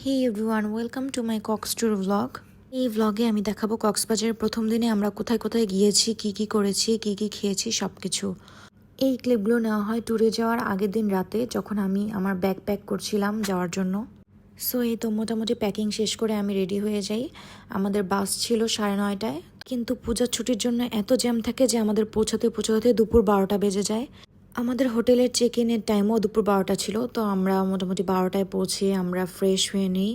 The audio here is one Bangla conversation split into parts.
Hey everyone welcome to my Cox tour vlog এই ভ্লগে আমি দেখাবো কক্সবাজারের প্রথম দিনে আমরা কোথায় কোথায় গিয়েছি, কি কি করেছি, কি কি খেয়েছি সব কিছু এই ক্লিপগুলো নেওয়া হয় ট্যুরে যাওয়ার আগের দিন রাতে, যখন আমি আমার ব্যাগ প্যাক করছিলাম যাওয়ার জন্য। সো এই তো মোটামুটি প্যাকিং শেষ করে আমি রেডি হয়ে যাই। আমাদের বাস ছিল সাড়ে নয়টায়, কিন্তু পূজার ছুটির জন্য এত জ্যাম থাকে যে আমাদের পৌঁছাতে পৌঁছাতে দুপুর বারোটা বেজে যায়। আমাদের হোটেলের চেক ইনের টাইমও দুপুর বারোটা ছিল, তো আমরা মোটামুটি বারোটায় পৌঁছে আমরা ফ্রেশ হয়ে নিই।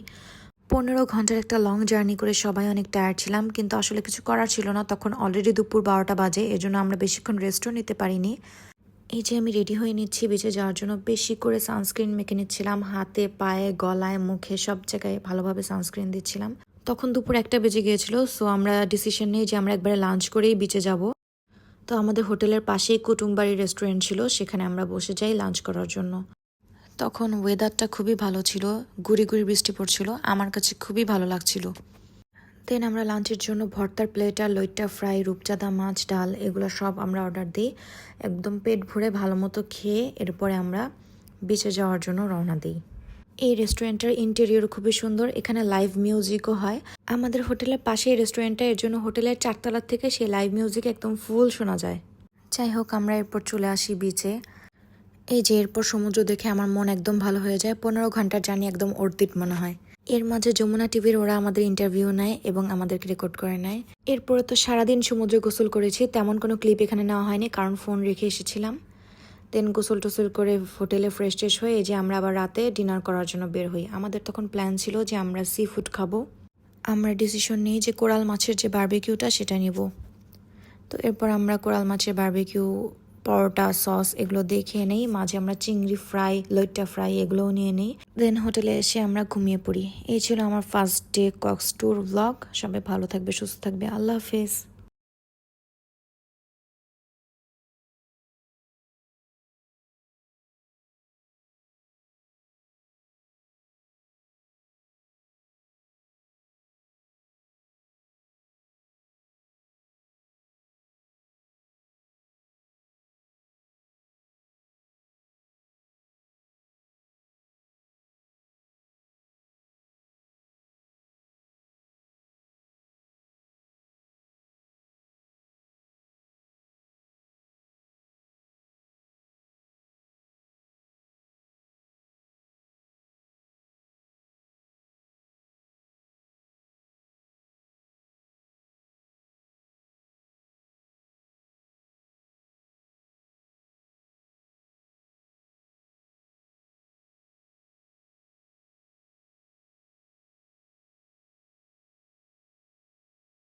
পনেরো ঘণ্টার একটা লং জার্নি করে সবাই অনেক টায়ার্ড ছিলাম, কিন্তু আসলে কিছু করার ছিল না। তখন অলরেডি দুপুর বারোটা বাজে, এজন্য আমরা বেশিক্ষণ রেস্টও নিতে পারিনি। এই যে আমি রেডি হয়ে নিচ্ছি, বেঁচে যাওয়ার জন্য বেশি করে সানস্ক্রিন মেখে নিচ্ছিলাম। হাতে, পায়ে, গলায়, মুখে সব জায়গায় ভালোভাবে সানস্ক্রিন দিচ্ছিলাম। তখন দুপুর একটা বেজে গিয়েছিল সো আমরা ডিসিশন নিই যে আমরা একবারে লাঞ্চ করেই বিচে যাব। তো আমাদের হোটেলের পাশেই কুটুমবাড়ি রেস্টুরেন্ট ছিল, সেখানে আমরা বসে যাই লাঞ্চ করার জন্য। তখন ওয়েদারটা খুবই ভালো ছিল, গুড়ি গুড়ি বৃষ্টি পড়ছিল, আমার কাছে খুবই ভালো লাগছিল। দেন আমরা লাঞ্চের জন্য ভর্তার প্লেটা লইট্টা ফ্রাই, রূপচাঁদা মাছ, ডাল, এগুলো সব আমরা অর্ডার দিই। একদম পেট ভরে ভালো মতো খেয়ে এরপরে আমরা বিচে যাওয়ার জন্য রওনা দিই। এই রেস্টুরেন্টের ইন্টেরিয়র খুবই সুন্দর, এখানে লাইভ মিউজিকও হয়। আমাদের হোটেলের পাশে রেস্টুরেন্টটা, এর জন্য হোটেলের চারতলার থেকে সে লাইভ মিউজিক একদম ফুল শোনা যায়। যাই হোক, আমরা এরপর চলে আসি বিচে এই যে এরপর সমুদ্র দেখে আমার মন একদম ভালো হয়ে যায়, পনেরো ঘণ্টার জার্নি একদম অর্দিত মনে হয়। এর মাঝে যমুনা টিভির ওরা আমাদের ইন্টারভিউ নেয় এবং আমাদেরকে রেকর্ড করে নেয়। এরপরে তো সারাদিন সমুদ্রে গোসল করেছি, তেমন কোনো ক্লিপ এখানে নেওয়া হয়নি, কারণ ফোন রেখে এসেছিলাম। দেন গোসল টোসল করে হোটেলে ফ্রেশ ট্রেশ হয়ে যে আমরা আবার রাতে ডিনার করার জন্য বের হই। আমাদের তখন প্ল্যান ছিল যে আমরা সি ফুড খাব। আমরা ডিসিশন নিই যে কোরাল মাছের যে বার্বিকিউটা সেটা নিব। তো এরপর আমরা কোরাল মাছের বার্বিকিউ পরোটা সস এগুলো দেখে নেই। মাঝে আমরা চিংড়ি ফ্রাই লইট্টা ফ্রাই এগুলোও নিয়ে নিই। দেন হোটেলে এসে আমরা ঘুমিয়ে পড়ি। এই ছিল আমার first day Cox tour blog সবাই ভালো থাকবে, সুস্থ থাকবে। আল্লাহ হাফেজ।